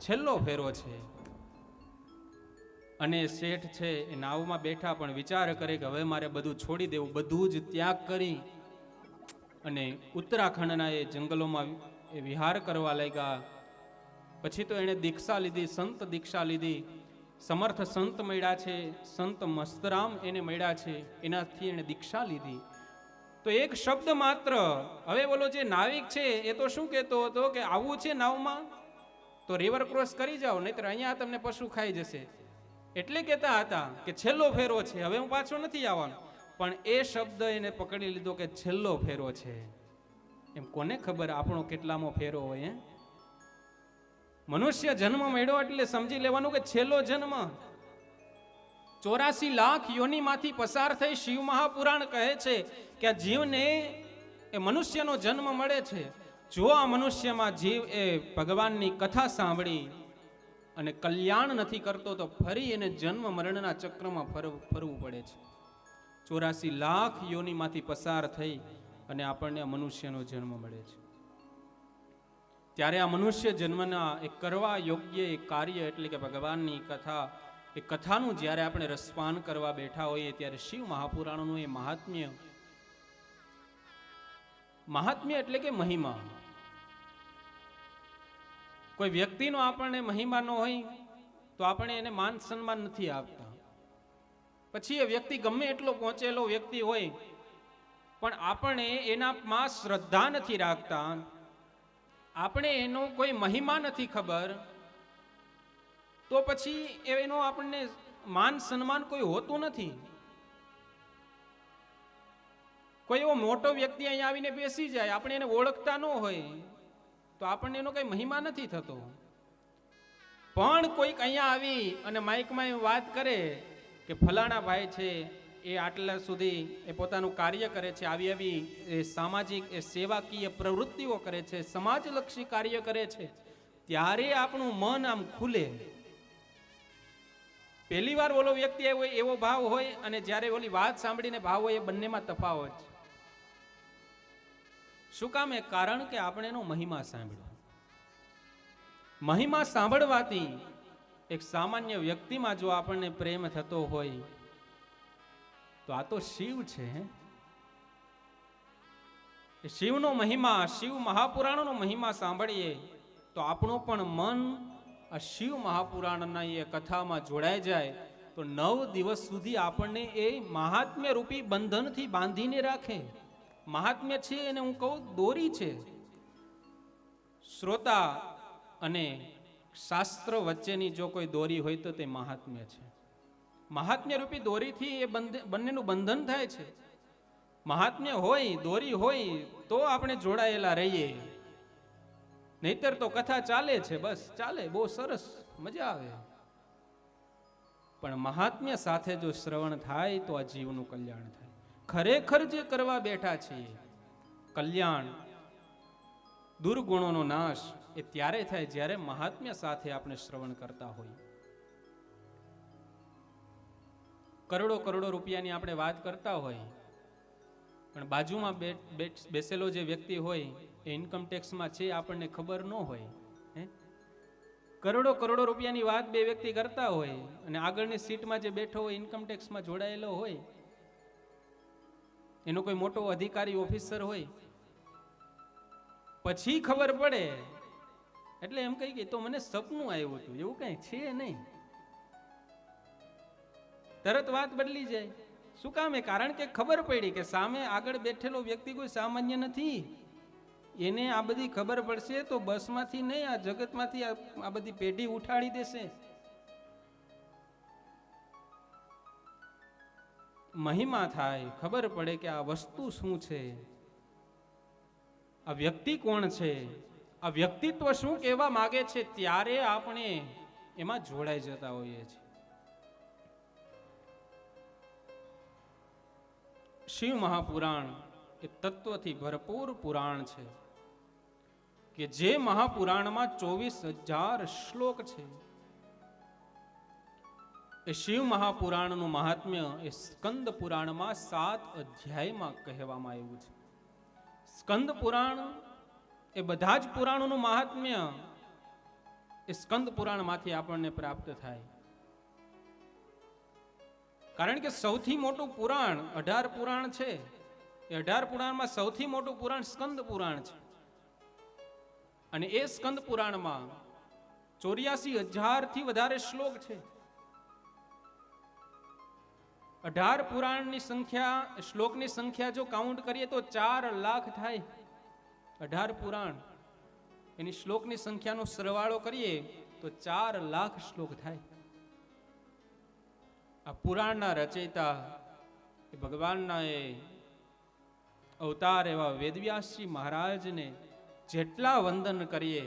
છેલ્લો ફેરો છે. અને શેઠ છે એ નાવમાં બેઠા પણ વિચાર કરે કે હવે મારે બધું છોડી દેવું, બધું જ ત્યાગ કરી અને ઉત્તરાખંડના એ જંગલોમાં એ વિહાર કરવા લાગ્યા. પછી તો એણે દીક્ષા લીધી, સંત દીક્ષા લીધી. સમર્થ સંત મળ્યા છે, સંત મસ્તરામ એને મળ્યા છે, એનાથી એણે દીક્ષા લીધી. તો એક શબ્દ માત્ર, હવે બોલો જે નાવિક છે એ તો શું કહેતો હતો કે આવું છે નાવમાં? તો રિવર ક્રોસ કરી જાઓ, નહીતર અહીંયા તમને પશુ ખાઈ જશે. એટલે કહેતા હતા કે છેલ્લો ફેરો છે, હવે હું પાછો નથી આવવાનો. પણ એ શબ્દ એને પકડી લીધો કે છેલ્લો ફેરો છે. એમ કોને ખબર આપણો કેટલામો ફેરો હોય, હે? મનુષ્ય જન્મ મળ્યો એટલે સમજી લેવાનું કે છેલ્લો જન્મ. ચોરાસી લાખ યોનીમાંથી પસાર થઈ શિવ મહાપુરાણ કહે છે કે જીવને એ મનુષ્યનો જન્મ મળે છે. જો આ મનુષ્યમાં જીવ એ ભગવાનની કથા સાંભળી અને કલ્યાણ નથી કરતો, તો ફરી એને જન્મ મરણના ચક્રમાં ફરવું પડે છે. ચોરાસી લાખ યોનીમાંથી પસાર થઈ અને આપણને મનુષ્યનો જન્મ મળે છે. ત્યારે આ મનુષ્ય જન્મના એ કરવા યોગ્ય એ કાર્ય એટલે કે ભગવાનની કથા, એ કથાનું જ્યારે આપણે રસપાન કરવા બેઠા હોઈએ ત્યારે શિવ મહાપુરાણનું એ મહાત્મ્ય. મહાત્મ્ય એટલે કે મહિમા. કોઈ વ્યક્તિનો આપણને મહિમા ન હોય, તો આપણે એને માન સન્માન નથી આપતા. પછી એ વ્યક્તિ ગમે એટલો પહોંચેલો વ્યક્તિ હોય, પણ આપણે એનામાં શ્રદ્ધા નથી રાખતા. આપણે એનો કોઈ મહિમા નથી ખબર, તો પછી એનો આપણને માન સન્માન કોઈ હોતું નથી. કોઈ એવો મોટો વ્યક્તિ અહીંયા આવીને બેસી જાય, આપણે એને ઓળખતા ન હોય તો આપણને એનો કઈ મહિમા નથી થતો. પણ કોઈક અહીંયા આવી અને માઇકમાં એ વાત કરે કે ફલાણા ભાઈ છે, એ આટલા સુધી એ પોતાનું કાર્ય કરે છે, આવી આવી એ સામાજિક, એ સેવાકીય પ્રવૃત્તિઓ કરે છે, સમાજલક્ષી કાર્ય કરે છે, ત્યારે આપણું મન આમ ખુલે. પહેલી વાર ઓલો વ્યક્તિ એવો એવો ભાવ હોય અને જ્યારે ઓલી વાત સાંભળીને ભાવ હોય એ બંનેમાં તફાવત છે. શું કામ એ? કારણ કે આપણે એનો મહિમા સાંભળ્યો. મહિમા સાંભળવાથી એક સામાન્ય વ્યક્તિમાં જો આપણને પ્રેમ થતો હોય, તો આ તો શિવ છે? શિવનો મહિમા, શિવ મહાપુરાણનો મહિમા સાંભળીએ, તો આપણું પણ મન આ શિવ મહાપુરાણના એ કથામાં જોડાઈ જાય, તો નવ દિવસ સુધી આપણને એ મહાત્મ્ય રૂપી બંધનથી બાંધીને રાખે. મહાત્મ્ય છે એને હું કહું દોરી છે. શ્રોતા અને શાસ્ત્ર વચ્ચેની જો કોઈ દોરી હોય તો તે મહાત્મ્ય છે. મહાત્મ્ય રૂપી દોરીથી એ બંનેનું બંધન થાય છે. મહાત્મ્ય હોય, દોરી હોય, તો આપણે જોડાયેલા રહીએ. નહીતર તો કથા ચાલે છે, બસ ચાલે, બહુ સરસ, મજા આવે. પણ મહાત્મ્ય સાથે જો શ્રવણ થાય તો આ જીવનું કલ્યાણ થાય. ખરેખર જે કરવા બેઠા છીએ કલ્યાણ, દુર્ગુણોનો નાશ એ ત્યારે થાય જ્યારે મહાત્મ્ય સાથે આપણે શ્રવણ કરતા હોઈએ કરોડો કરોડો રૂપિયાની આપણે વાત કરતા હોય, પણ બાજુમાં બેસેલો જે વ્યક્તિ હોય, એ ઇન્કમ ટેક્સમાં છે આપણને ખબર ન હોય કરોડો કરોડો રૂપિયાની વાત બે વ્યક્તિ કરતા હોય અને આગળની સીટમાં જે બેઠો હોય ઇન્કમ ટેક્સમાં જોડાયેલો હોય એનો કોઈ મોટો અધિકારી ઓફિસર હોય. પછી ખબર પડે. એટલે એમ કહી કે તો મને સપનું આવ્યું હતું. એવું કઈ છે નહીં. તરત વાત બદલી જાય. શું કામ એ? કારણ કે ખબર પડી કે સામે આગળ બેઠેલો વ્યક્તિ કોઈ સામાન્ય નથી. એને આ બધી ખબર પડશે તો બસમાંથી નહીં, આ જગતમાંથી આ બધી પેઢી ઉઠાડી દેશે. મહિમા થાય, ખબર પડે કે આ વસ્તુ શું છે? આ વ્યક્તિ કોણ છે? આ વ્યક્તિત્વ શું કહેવા માગે છે? ત્યારે આપણે એમાં જોડાઈ જતા હોઈએ છીએ. શિવ મહાપુરાણ એ તત્વથી ભરપૂર પુરાણ છે કે જે મહાપુરાણમાં ચોવીસ હજાર શ્લોક છે. એ શિવ મહાપુરાણનું મહાત્મ્ય એ સ્કંદ પુરાણમાં સાત અધ્યાયમાં કહેવામાં આવ્યું છે. સ્કંદ પુરાણ એ બધા જ પુરાણોનું મહાત્મ્ય એ સ્કંદ પુરાણમાંથી આપણને પ્રાપ્ત થાય. કારણ કે સૌથી મોટું પુરાણ અઢાર પુરાણ છે. એ અઢાર પુરાણમાં સૌથી મોટું પુરાણ સ્કંદ પુરાણ છે. અને એ સ્કંદ પુરાણમાં ચોર્યાસી હજારથી વધારે શ્લોક છે. અઢાર પુરાણની સંખ્યા, શ્લોકની સંખ્યા જો કાઉન્ટ કરીએ તો ચાર લાખ થાય. અઢાર પુરાણ. એની શ્લોકની સંખ્યાનો સરવાળો કરીએ તો ચાર લાખ શ્લોક થાય. આ પુરાણના રચયિતા એ ભગવાનના એ અવતાર એવા વેદવ્યાસજી મહારાજને જેટલા વંદન કરીએ,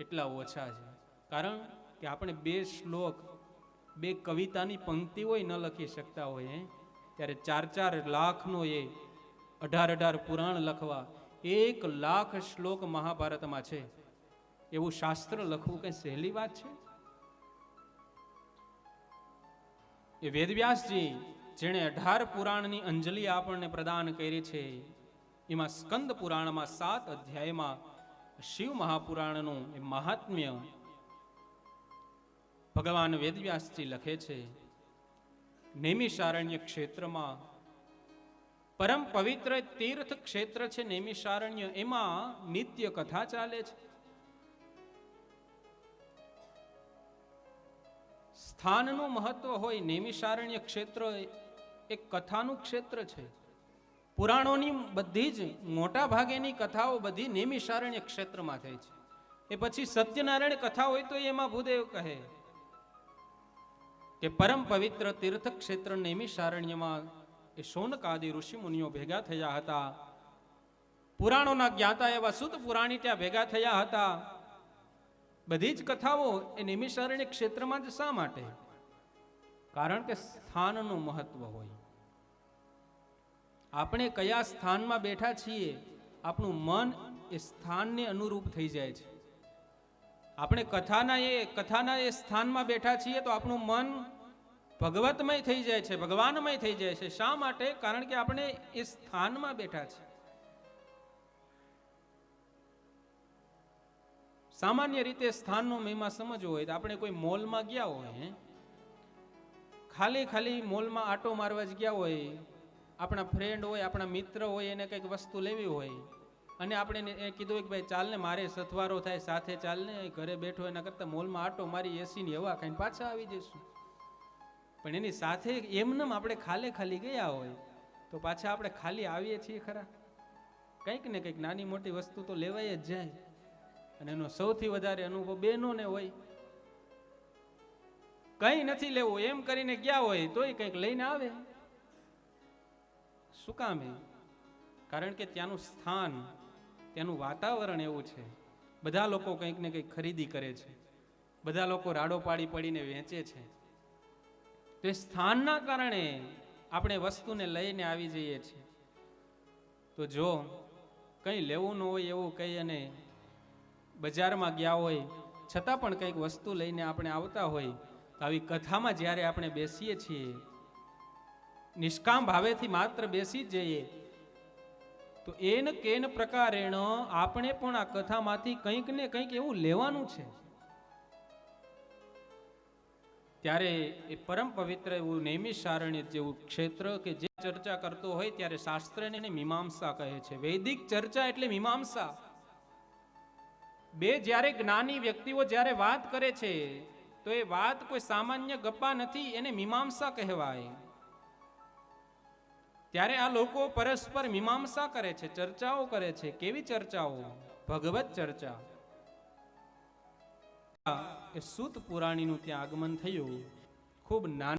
એટલા ઓછા છે. કારણ કે આપણે બે શ્લોક બે કવિતાની પંક્તિ ન લખી શકતા હોય ત્યારે ચાર ચાર લાખનો એ અઢાર અઢાર પુરાણ લખવા એક લાખ શ્લોક મહાભારતમાં છે. એવું શાસ્ત્ર લખવું કઈ સહેલી વાત છે? એ વેદવ્યાસજી, જેણે અઢાર પુરાણની અંજલિ આપણને પ્રદાન કરી છે, એમાં સ્કંદ પુરાણમાં સાત અધ્યાયમાં શિવ મહાપુરાણનું એ મહાત્મ્ય ભગવાન વેદવ્યાસજી લખે છે, નૈમિષારણ્ય ક્ષેત્રમાં પરમ પવિત્ર તીર્થ ક્ષેત્ર છે નૈમિષારણ્ય, એમાં નિત્ય કથા ચાલે છે. સ્થાનનું મહત્વ હોય નૈમિષારણ્ય ક્ષેત્ર એક કથાનું ક્ષેત્ર છે. પુરાણોની બધી જ મોટા ભાગેની કથાઓ બધી નૈમિષારણ્ય ક્ષેત્રમાં થઈ છે. એ પછી સત્યનારાયણ કથા હોય તો એમાં ભૂદેવ કહે કે પરમ પવિત્ર તીર્થ ક્ષેત્ર નૈમિષારણ્યમાં એ શૌનક આદિ ઋષિ મુનિઓ ભેગા થયા હતા. પુરાણોના જ્ઞાતા એવા સુત પુરાણી ત્યાં ભેગા થયા હતા. બધી જ કથાઓ એ નિમિષારણ્ય ક્ષેત્રમાં જ શા માટે? કારણ કે સ્થાનનું મહત્વ હોય. આપણે કયા સ્થાનમાં બેઠા છીએ, આપણું મન એ સ્થાનને અનુરૂપ થઈ જાય છે. આપણે કથાના એ કથાના એ સ્થાનમાં બેઠા છીએ તો આપણું મન ભગવતમય થઈ જાય છે, ભગવાનમય થઈ જાય છે શા માટે કારણ કે આપણે એ સ્થાનમાં બેઠા છીએ સામાન્ય રીતે સ્થાનનો મહિમા સમજવો હોય તો આપણે કોઈ મોલમાં ગયા હોય? ખાલી ખાલી મોલમાં આટો મારવા જ ગયા હોય, આપણા ફ્રેન્ડ હોય, આપણા મિત્ર હોય, એને કંઈક વસ્તુ લેવી હોય અને આપણે એ કીધું કે ભાઈ, ચાલ ને, મારે સથવારો થાય, સાથે ચાલ ને ઘરે બેઠો એના કરતાં મોલમાં આટો મારી એસીની હવા ખાઈને પાછા આવી જઈશું. પણ એની સાથે એમનેમ આપણે ખાલે ખાલી ગયા હોય, તો પાછા આપણે ખાલી આવીએ છીએ ખરા. કંઈક ને કંઈક નાની મોટી વસ્તુ તો લેવાય જ જાય. અને એનો સૌથી વધારે અનુભવ બહેનોને હોય. કંઈ નથી લેવું, એમ કરીને ગયા હોય, તોય કંઈક લઈને આવે. શું કામ એ? કારણ કે ત્યાંનું સ્થાન ત્યાંનું વાતાવરણ એવું છે. બધા લોકો કંઈક ને કંઈક ખરીદી કરે છે. બધા લોકો રાડો પાડી પડીને વેચે છે. તો એ સ્થાનના કારણે આપણે વસ્તુને લઈને આવી જઈએ છીએ. તો જો કંઈ લેવું ન હોય એવું કંઈ અને બજારમાં ગયા હોય, છતાં પણ કંઈક વસ્તુ લઈને આપણે આવતા હોય, તો આવી કથામાં જ્યારે આપણે બેસીએ છીએ, નિષ્કામ ભાવેથી માત્ર બેસી જ જઈએ તો એન કેન પ્રકારેણ આપણે પણ આ કથામાંથી કંઈક ને કંઈક એવું લેવાનું છે. ત્યારે એ પરમ પવિત્ર એવું નૈમિષારણ્ય જેવું ક્ષેત્ર કે જે ચર્ચા કરતો હોય ત્યારે શાસ્ત્રને મીમાંસા કહે છે. વૈદિક ચર્ચા એટલે મીમાંસા. બે જ્યારે જ્ઞાની વ્યક્તિઓ જ્યારે વાત કરે છે, તો એ વાત કોઈ સામાન્ય ગપ્પા નથી, એને મીમાંસા કહેવાય. ત્યારે આ લોકો પરસ્પર મીમાંસા કરે છે, ચર્ચાઓ કરે છે. કેવી ચર્ચાઓ? ભગવત ચર્ચા. સૂત પુરાણીનું ત્યાં આગમન થયું. ખૂબ નાના